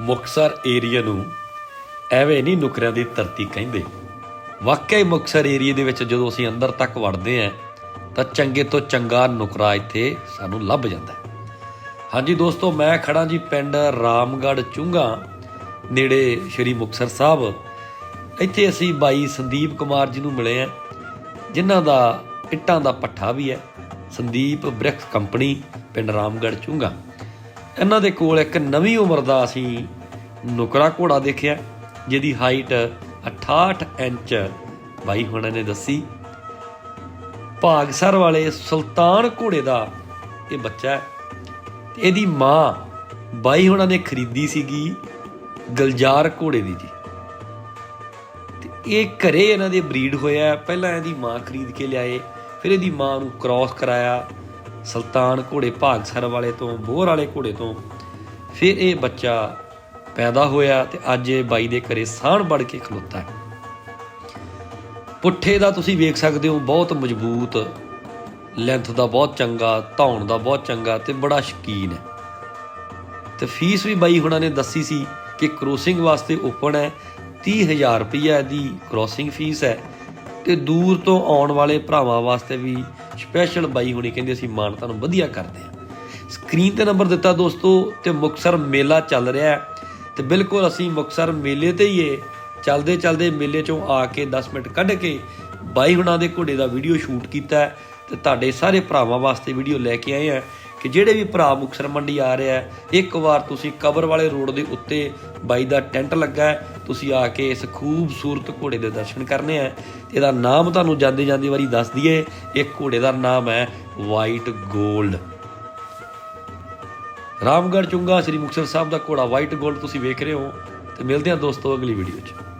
Muktsar area ਨੂੰ ਐਵੇਂ ਨਹੀਂ ਨੁਕਰਿਆਂ ਦੀ ਧਰਤੀ ਕਹਿੰਦੇ। ਵਾਕਈ ਮੁਕਸਰ ਏਰੀਆ ਦੇ ਵਿੱਚ ਜਦੋਂ ਅਸੀਂ ਅੰਦਰ ਤੱਕ ਵੜਦੇ ਆਂ ਤਾਂ ਚੰਗੇ ਤੋਂ ਚੰਗਾ ਨੁਕਰਾ ਇੱਥੇ ਸਾਨੂੰ ਲੱਭ ਜਾਂਦਾ ਹਾਂਜੀ ਦੋਸਤੋ, ਮੈਂ ਖੜਾ ਜੀ ਪਿੰਡ ਰਾਮਗੜ੍ਹ ਚੁੰਗਾ, ਨੇੜੇ ਸ਼੍ਰੀ ਮੁਕਤਸਰ ਸਾਹਿਬ। ਇੱਥੇ ਅਸੀਂ ਬਾਈ ਸੰਦੀਪ ਕੁਮਾਰ ਜੀ ਨੂੰ ਮਿਲੇ ਆ ਜਿਨ੍ਹਾਂ ਦਾ ਇੱਟਾਂ ਦਾ ਪੱਠਾ ਵੀ ਹੈ। ਸੰਦੀਪ ਬ੍ਰਿਕਸ ਕੰਪਨੀ, ਪਿੰਡ ਰਾਮਗੜ੍ਹ ਚੁੰਗਾ। ਇਹਨਾਂ ਦੇ ਕੋਲ ਇੱਕ ਨਵੀਂ ਉਮਰ ਦਾ ਅਸੀਂ ਨੁਕਰਾ ਘੋੜਾ ਦੇਖਿਆ, ਜਿਹਦੀ ਹਾਈਟ 68 ਇੰਚ ਬਾਈ ਹੁਣਾਂ ਨੇ ਦੱਸੀ। ਭਾਗਸਰ ਵਾਲੇ ਸੁਲਤਾਨ ਘੋੜੇ ਦਾ ਇਹ ਬੱਚਾ ਹੈ। ਤੇ ਇਹਦੀ ਮਾਂ ਬਾਈ ਹੁਣਾਂ ਨੇ ਖਰੀਦੀ ਸੀਗੀ ਗਲਜਾਰ ਘੋੜੇ ਦੀ ਜੀ। ਤੇ ਇਹ ਘਰੇ ਇਹਨਾਂ ਦੇ ਬਰੀਡ ਹੋਇਆ, ਪਹਿਲਾਂ ਇਹਦੀ ਮਾਂ ਖਰੀਦ ਕੇ ਲਿਆਏ, ਫਿਰ ਇਹਦੀ ਮਾਂ ਨੂੰ ਕ੍ਰਾਸ ਕਰਾਇਆ। ਸੁਲਤਾਨ ਘੋੜੇ ਭਾਗਸਰ ਵਾਲੇ ਤੋਂ, ਬੋਹਰ ਵਾਲੇ ਘੋੜੇ ਤੋਂ। ਫਿਰ ਇਹ ਬੱਚਾ ਪੈਦਾ ਹੋਇਆ ਤੇ ਅੱਜ ਇਹ ਬਾਈ ਦੇ ਘਰੇ ਸਾਣ ਬੜ ਕੇ ਖਲੋਤਾ ਹੈ। ਪੁੱਠੇ ਦਾ ਤੁਸੀਂ ਵੇਖ ਸਕਦੇ ਹੋ, ਬਹੁਤ ਮਜ਼ਬੂਤ ਲੈਂਥ ਦਾ ਬਹੁਤ ਚੰਗਾ, ਧੌਣ ਦਾ ਬਹੁਤ ਚੰਗਾ ਤੇ ਬੜਾ ਸ਼ਕੀਨ ਹੈ। ਤੇ ਫੀਸ ਵੀ ਬਾਈ ਹੁਣਾਂ ਨੇ ਦੱਸੀ ਸੀ ਕਿ ਕ੍ਰੋਸਿੰਗ ਵਾਸਤੇ ਓਪਨ ਹੈ 30000 ਰੁਪਈਆ ਦੀ ਕ੍ਰੋਸਿੰਗ ਫੀਸ ਹੈ ਤੇ ਦੂਰ ਤੋਂ ਆਉਣ ਵਾਲੇ ਭਰਾਵਾਂ ਵਾਸਤੇ ਵੀ ਸਪੈਸ਼ਲ ਬਾਈ ਹੋਣੀ ਕਹਿੰਦੇ ਅਸੀਂ ਮਾਨਤਾ ਨੂੰ ਵਧੀਆ ਕਰਦੇ ਹਾਂ। ਸਕਰੀਨ ਤੇ ਨੰਬਰ ਦਿੱਤਾ ਦੋਸਤੋ ਤੇ ਮੁਕਸਰ ਮੇਲਾ ਚੱਲ ਰਿਹਾ ਹੈ। ਤੇ ਬਿਲਕੁਲ ਅਸੀਂ ਮੁਕਸਰ ਮੇਲੇ ਤੇ ਹੀ ਏ ਚਲਦੇ ਚਲਦੇ ਮੇਲੇ ਚੋਂ ਆ ਕੇ 10 ਮਿੰਟ ਕੱਢ ਕੇ ਬਾਈ ਹੁਣਾਂ ਦੇ ਘੋੜੇ ਦਾ ਵੀਡੀਓ ਸ਼ੂਟ ਕੀਤਾ ਹੈ ਤੇ ਤੁਹਾਡੇ ਸਾਰੇ ਭਰਾਵਾਂ ਵਾਸਤੇ ਵੀਡੀਓ ਲੈ ਕੇ ਆਏ ਆ ਕਿ ਜਿਹੜੇ ਵੀ ਭਰਾ ਮੁਕਸਰ ਮੰਡੀ ਆ ਰਿਹਾ ਇੱਕ ਵਾਰ ਤੁਸੀਂ ਕਬਰ ਵਾਲੇ ਰੋਡ ਦੇ ਉੱਤੇ ਬਾਈ ਦਾ ਟੈਂਟ ਲੱਗਾ ਹੈ। ਤੁਸੀਂ ਆ ਕੇ ਇਸ ਖੂਬਸੂਰਤ ਘੋੜੇ ਦੇ ਦਰਸ਼ਨ ਕਰਨੇ ਆ ਇਹਦਾ ਨਾਮ ਤੁਹਾਨੂੰ ਜਾਂਦੇ ਜਾਂਦੇ ਵਾਰੀ ਦੱਸ ਦਈਏ, ਇਹ ਘੋੜੇ ਦਾ ਨਾਮ ਹੈ ਵਾਈਟ 골ਡ ਰਾਮਗੜ੍ਹ ਚੁੰਗਾ ਸ੍ਰੀ ਮੁਕਤਸਰ ਸਾਹਿਬ ਦਾ ਘੋੜਾ ਵਾਈਟ 골ਡ ਤੁਸੀਂ ਵੇਖ ਰਹੇ ਹੋ ਤੇ ਮਿਲਦੇ ਹਾਂ ਦੋਸਤੋ ਅਗਲੀ ਵੀਡੀਓ 'ਚ।